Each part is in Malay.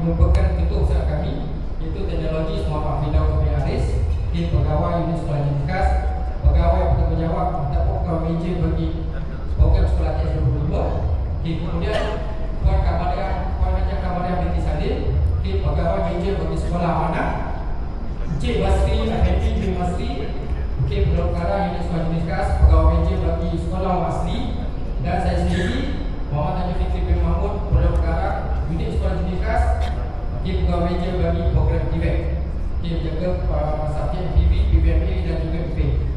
глубоко Okey, pegawai manager bagi program TVEC Okey, menjaga uh, subjek PV, PVMA dan juga PVA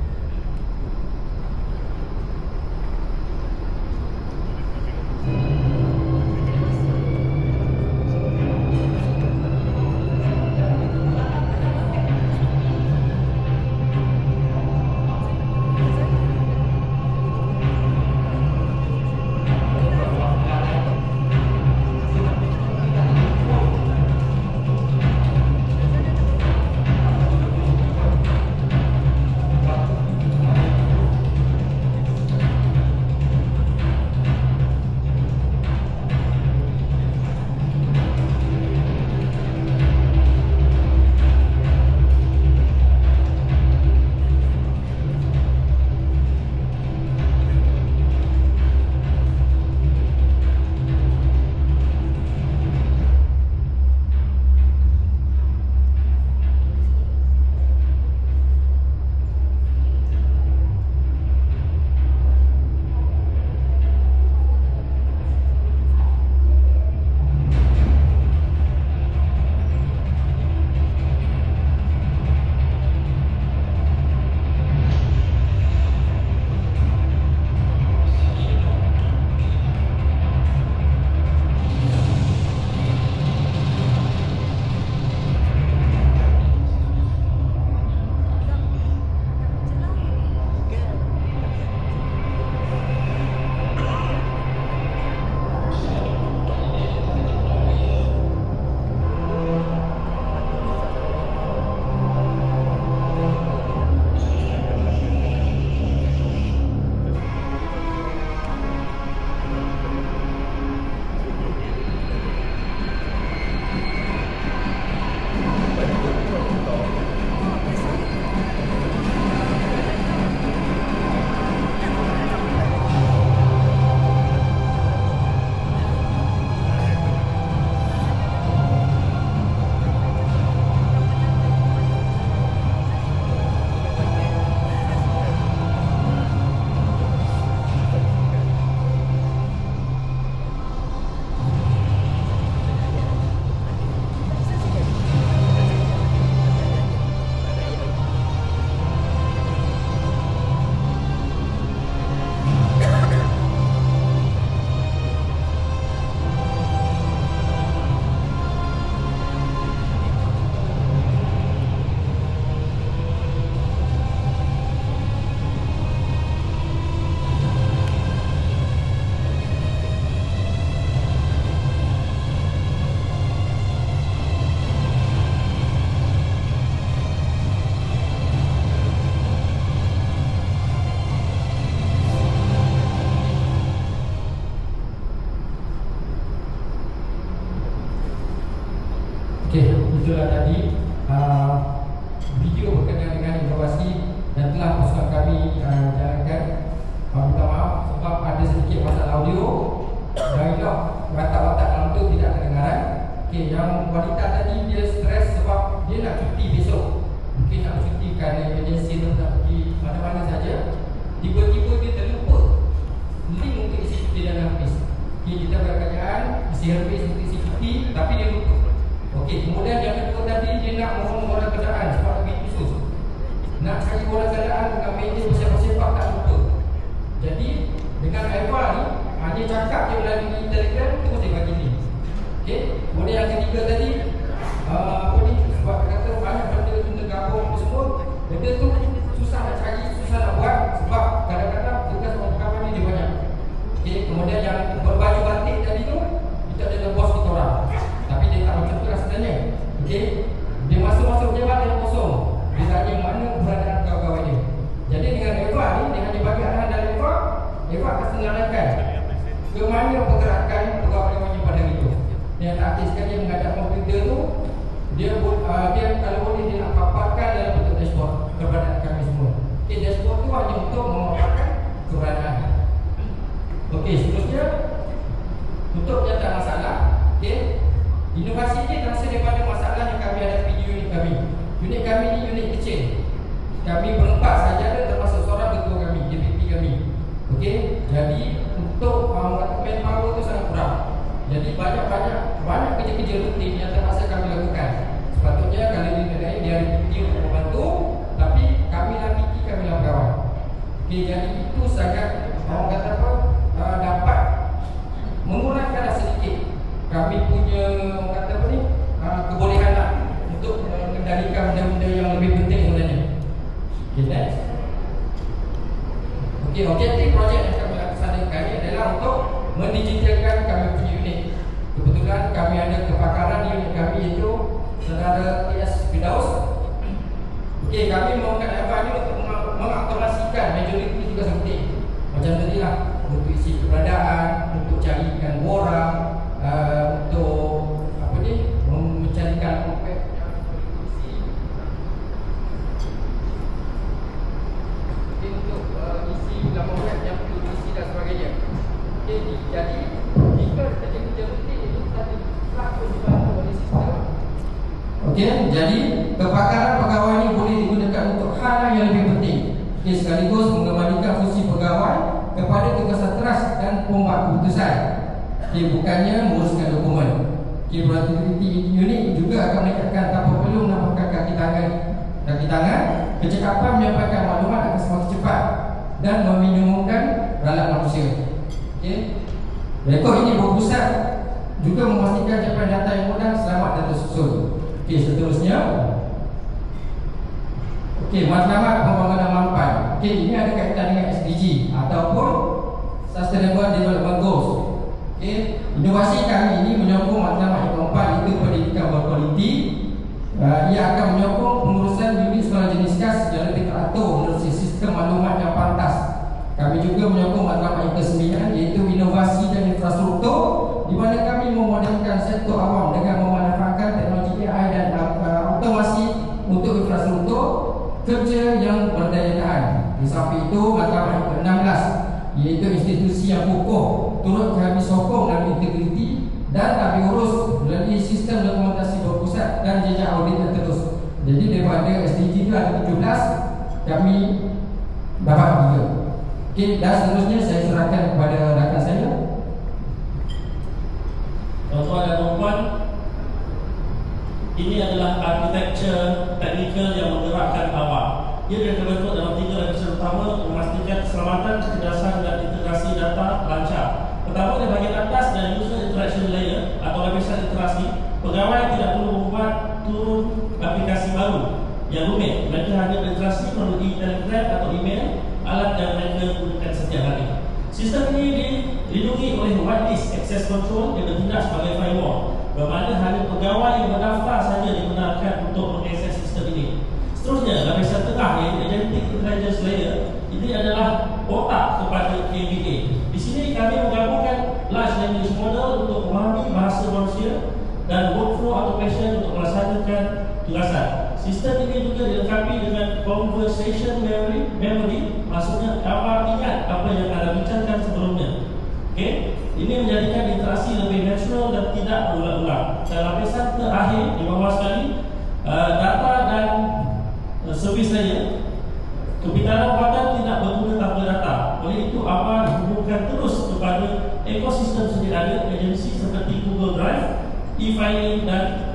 Okey, kemudian yang kedua tadi dia nak mohon bola kerjaan sebab lebih khusus. Nak cari bola kerjaan bukan meja bersama okey. Inovasi ini terasa daripada masalah yang kami ada di unit kami. Unit kami ni unit kecil. Kami berempat saja dan termasuk seorang ketua kami, DPP kami. Okey, jadi untuk manpower tu sangat kurang. Jadi banyak-banyak banyak kerja-kerja rutin yang terpaksa kami lakukan. Sepatutnya kalau ini dia ada PT untuk membantu, tapi kami lah PT, kami lah pegawai. Okey, jadi itu sangat orang kata apa uh, dapat mengurangkan sedikit kami punya kata apa ni uh, kebolehan lah untuk mengendalikan benda-benda yang lebih penting sebenarnya. Okay, next. Okay, objektif projek yang kami laksanakan adalah untuk mendigitalkan kami punya unit. Kebetulan kami ada kepakaran di unit kami iaitu saudara TS Fidaus. Okey, kami mengangkat apa ini untuk mengaktualisasikan majoriti juga seperti macam tadi lah untuk isi keberadaan, untuk carikan orang, uh, untuk apa ni mencarikan web yang berisi untuk uh, isi laman web yang berisi dan sebagainya. Okay, jadi kepakaran pegawai ini boleh digunakan untuk hal yang lebih penting. Okay, sekaligus mengembalikan fungsi pegawai kepada tugas teras dan pembuat keputusan. Okay, bukannya menguruskan dokumen. Okay, produktiviti unit juga akan meningkatkan tanpa perlu menambahkan kaki tangan kaki tangan kecekapan menyampaikan maklumat akan semakin cepat dan meminimumkan ralat manusia. Okay. Rekod ini berpusat juga memastikan capai data yang mudah, selamat dan tersusun. Okey, seterusnya Okey, matlamat pembangunan mampan. Okey, ini ada kaitan dengan SDG ataupun Sustainable Development Goals. Okey, inovasi kami ini menyokong matlamat yang keempat itu pendidikan berkualiti. Uh, ia akan menyokong pengurusan unit sekolah jenis khas lebih teratur menurut sistem maklumat yang pantas. Kami juga menyokong matlamat yang ke-9 iaitu inovasi dan infrastruktur di mana kami memodelkan sektor awam dengan memanfaatkan teknologi AI dan uh, otomasi untuk infrastruktur kerja yang berdaya tahan. Di samping itu, matlamat ke-16 iaitu institusi yang kokoh turut kami sokong dalam integriti dan kami urus melalui sistem dokumentasi berpusat dan jejak audit yang terus. Jadi daripada SDG itu ada 17 kami dapat tiga. Okey, dan seterusnya saya serahkan kepada rakan saya. Tuan-tuan dan puan ini adalah architecture teknikal yang menggerakkan awak. Ia terbentuk dalam tiga lapisan utama memastikan keselamatan, kecerdasan dan integrasi data lancar. Pertama, di bahagian atas dan user interaction layer atau lapisan interaksi, pegawai tidak perlu membuat turun aplikasi baru yang rumit. Mereka hanya berinteraksi melalui telegram atau email, alat yang mereka gunakan setiap hari. Sistem ini dilindungi oleh whitelist access control yang bertindak sebagai firewall bermakna hanya pegawai yang berdaftar saja dibenarkan untuk mengakses sistem ini. Seterusnya, lapisan tengah yang Agentic Intelligence Layer ini adalah otak kepada KBA. Di sini kami menggabungkan large language model untuk memahami bahasa manusia dan workflow automation untuk melaksanakan tugasan. Sistem ini juga dilengkapi dengan conversation memory, memory maksudnya apa ingat apa yang anda bincangkan sebelumnya. Okay? Ini menjadikan interaksi lebih natural dan tidak berulang-ulang. Dan lapisan terakhir di bawah sekali uh, data dan uh, servis saya kepintaran buatan tidak berguna tanpa data. Oleh itu apa dihubungkan terus kepada ekosistem sedia ada agensi seperti Google Drive, e-filing dan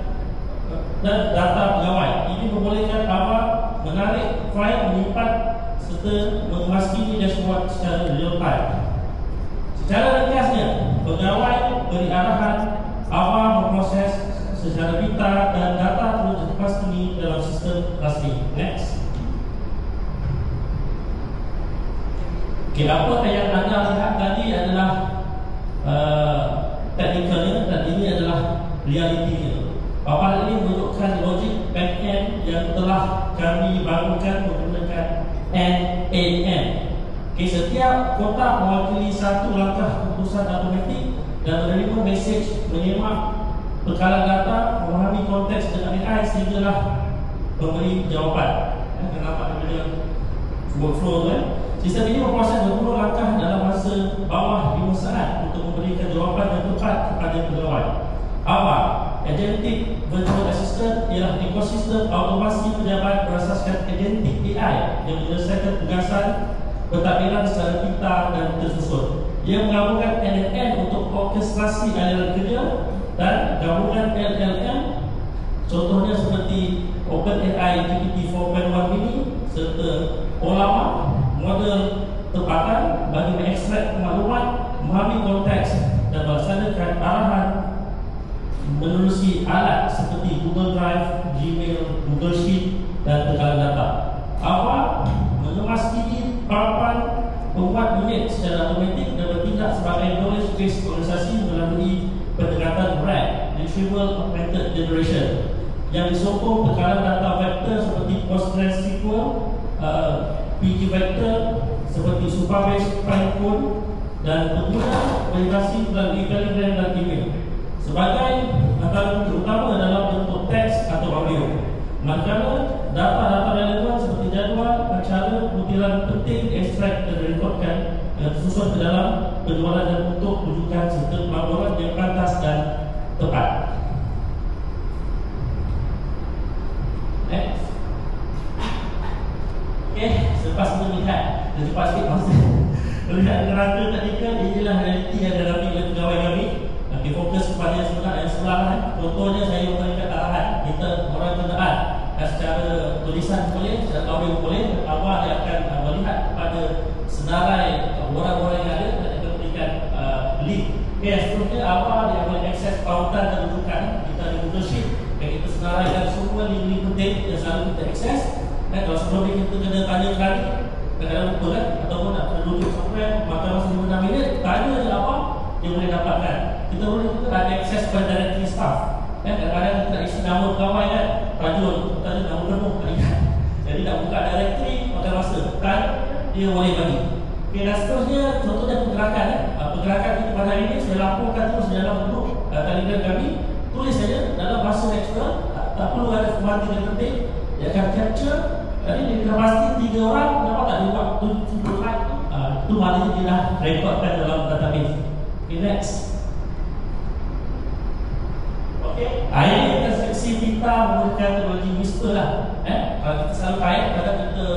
dan data pegawai. Ini membolehkan apa menarik file menyimpan serta memastikan dashboard secara real time. Secara ringkasnya, pegawai beri arahan apa memproses secara pita dan data perlu dipasang dalam sistem rasmi. Next. Okay, apa yang anda lihat tadi adalah uh, teknikalnya dan ini adalah realitinya. Papan ini menunjukkan logik back-end yang telah kami bangunkan menggunakan NAM. Okay, setiap kotak mewakili satu langkah keputusan automatik dan menerima mesej menyemak bekalan data, memahami konteks dengan AI sehinggalah memberi jawapan. Ya, kenapa dia workflow tu kan? Sistem ini memproses 20 langkah dalam masa bawah 5 saat untuk memberikan jawapan yang tepat kepada pegawai. Awal, Agentic Virtual Assistant ialah ekosistem automasi pejabat berasaskan agentic AI yang menyelesaikan tugasan pentadbiran secara pintar dan tersusun. Ia menggabungkan NLM untuk orkestrasi aliran kerja dan gabungan LLM contohnya seperti OpenAI GPT 4.1 mini serta OLAMA model tempatan bagi menerusi alat seperti Google Drive, Gmail, Google Sheet dan tekanan data. Awal mengemas kini parapan membuat unit secara otomatik dan bertindak sebagai knowledge based organisasi melalui pendekatan RAG, Retrieval Augmented Generation yang disokong tekanan data vektor seperti PostgreSQL, uh, PG vektor seperti Supabase, Pinecone dan pengguna validasi melalui Telegram dan email sebagai antara bukti utama dalam bentuk teks atau audio. Manakala data-data relevan seperti jadual, acara, butiran penting ekstrak dan direkodkan yang tersusun ke dalam penjualan dan untuk rujukan serta pelaporan yang pantas dan tepat. Next. Okay, selepas melihat dan cepat sikit masa melihat neraka tadi kan inilah realiti yang dalam oleh pegawai kami Okay, fokus kepada yang sebelah yang sebelah kan. Contohnya saya memberikan arahan kita orang kenderaan secara tulisan boleh, secara audio boleh, awal dia akan uh, melihat kepada senarai uh, orang-orang yang ada dan akan berikan uh, link. Okay, seterusnya awal dia boleh akses pautan dan rujukan kita ada Google Sheet. Okay, kita senaraikan semua link-link penting yang selalu kita akses. Dan kalau sebelum ini kita kena tanya sekali, kadang-kadang betul kan? Ataupun nak kena rujuk software, maka masa 5 minit, tanya je apa yang boleh dapatkan kita boleh juga ada akses kepada directory staff kan kadang-kadang kita isi nama pegawai kan rajul kita ada nama tak ingat jadi nak buka directory maka masa kan dia boleh bagi ok dan seterusnya contohnya pergerakan eh. Ah, pergerakan kita pada hari ini saya laporkan terus dalam bentuk uh, telegram kami tulis saja dalam bahasa natural tak, tak perlu ada formatting yang penting dia akan capture jadi dia kena pasti tiga orang dapat tak dia buat tujuh uh, itu maknanya dia dah rekodkan dalam database ok next Ini kita seksi kita menggunakan teknologi whisper lah. Eh, kalau kita selalu kait, kadang kita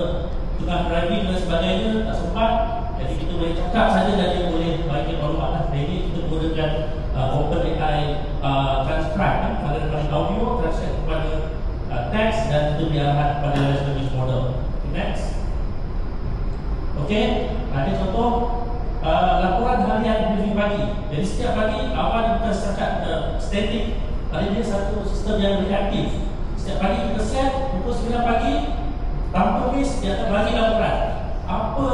tengah driving dan sebagainya tak sempat, jadi kita boleh cakap saja dan dia boleh bagi maklumat lah. Jadi kita menggunakan uh, OpenAI uh, transcribe, eh, pada daripada audio, translate kepada uh, teks dan itu diarahkan kepada large language model. Next. Okey, ada contoh uh, laporan harian briefing pagi. Jadi setiap pagi awal kita setakat uh, static Ini satu sistem yang reaktif Setiap pagi kita set Pukul 9 pagi Tanpa miss Dia akan bagi laporan Apa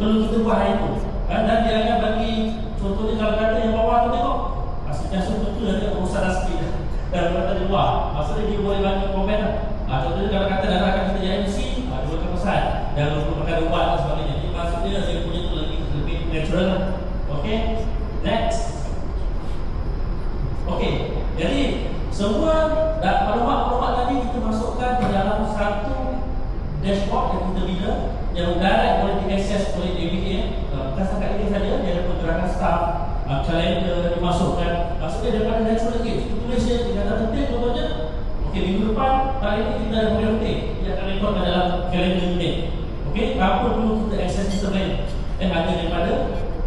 Perlu kita buat hari itu? Dan dia akan bagi Contohnya kalau kata yang bawah tu tengok Asyik jasuh betul ada urusan asli Dan kata di luar Maksudnya dia boleh bagi komen lah. Ha, Contohnya kalau kata darah akan kita jadi MC ha, Dia boleh pesan. Jangan lupa makan ubat dan sebagainya. Jadi maksudnya saya punya tu lebih, lebih natural lah. Okay Next Okey, jadi semua maklumat-maklumat tadi kita masukkan di dalam satu dashboard yang kita bina yang direct boleh diakses oleh DBA. Uh, bukan setakat ini saja, dia ada pergerakan staff, uh, kalender dimasukkan. Maksudnya daripada natural lagi, kita tulis dia di data penting contohnya. Okey, minggu depan, kali ini kita ada program penting. Dia akan rekod dalam kalender penting. Okey, apa perlu kita akses sistem lain? Eh, hanya daripada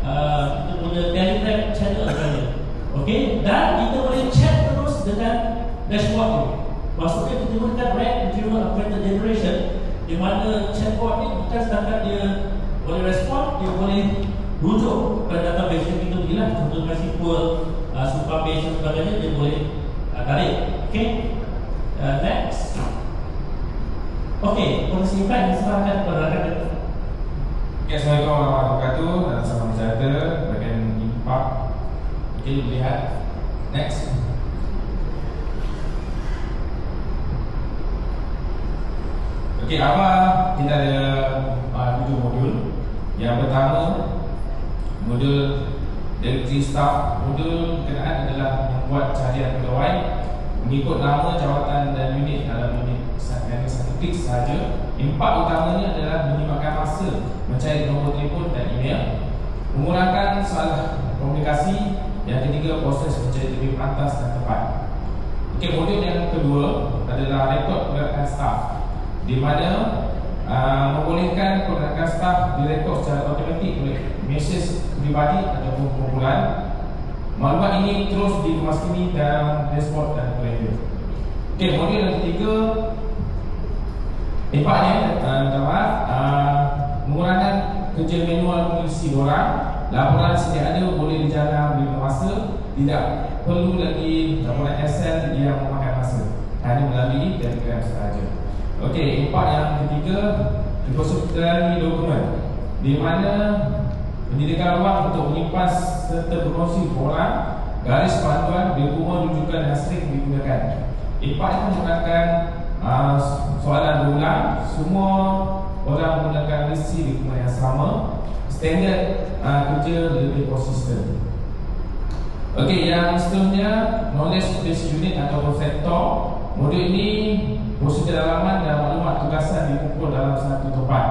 uh, kita punya telegram channel. Okey, dan kita boleh chat dengan dashboard ni. Maksudnya kita gunakan RAG Retrieval Augmented Generation di mana chatbot ni bukan setakat dia boleh respon, dia boleh rujuk pada database yang kita berilah contoh dengan SQL, uh, Supabase dan sebagainya dia boleh uh, tarik. Okey. Uh, next. Okey, boleh simpan dan serahkan kepada rakan Okay, Assalamualaikum warahmatullahi wabarakatuh dan salam sejahtera bagian impak Okay, lihat Next Okay, awal kita ada uh, tujuh modul. Yang pertama Modul Directory Staff. Modul berkenaan adalah membuat carian pegawai Mengikut nama, jawatan dan unit dalam unit yang satu klik sahaja. Impak utamanya adalah menyempatkan masa mencari nombor telefon dan email, mengurangkan salah komunikasi, yang ketiga proses mencari lebih pantas dan tepat. Okey, modul yang kedua adalah rekod pergerakan staf di mana uh, membolehkan pergerakan staf direkod secara automatik oleh mesej pribadi ataupun kumpulan. Maklumat ini terus dikemaskini dalam dashboard dan kalender. Okey, modul yang ketiga uh, minta maaf uh, Mengurangkan kerja manual mengisi orang Laporan sedia ada boleh dijana beri masa Tidak perlu lagi laporan Excel yang memakan masa Hanya melalui Telegram sahaja Okey, impak yang ketiga Dipersekutuan dokumen. Di mana Menyediakan ruang untuk menyimpan serta berkongsi orang Garis panduan, dokumen rujukan yang sering digunakan. Impak itu menggunakan uh, soalan berulang. Semua orang menggunakan lisi dokumen yang sama. Standard uh, kerja lebih konsisten. Okey, yang seterusnya Knowledge Base Unit atau sektor Modul ini Prosedur dalaman dan maklumat tugasan dikumpul dalam satu tempat.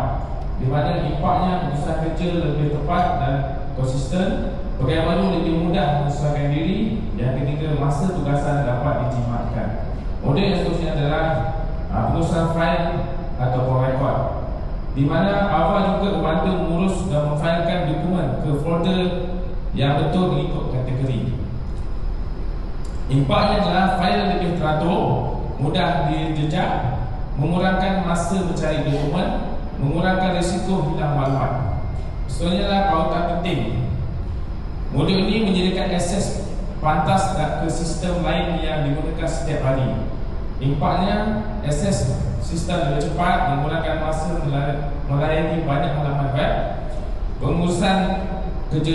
Di mana impaknya keputusan kerja lebih tepat dan konsisten Bagaimana lebih mudah menyesuaikan diri Yang ketiga, masa tugasan dapat dijimatkan Modul yang seterusnya adalah uh, pengurusan file ataupun rekod. Di mana awal juga membantu mengurus dan memfailkan dokumen ke folder yang betul mengikut kategori. Impaknya adalah file lebih teratur, mudah dijejak, mengurangkan masa mencari dokumen, mengurangkan risiko hilang maklumat. Seterusnya adalah pautan penting. Modul ini menyediakan akses pantas ke sistem lain yang digunakan setiap hari. Impaknya akses sistem lebih cepat menggunakan masa melayani banyak halaman web pengurusan kerja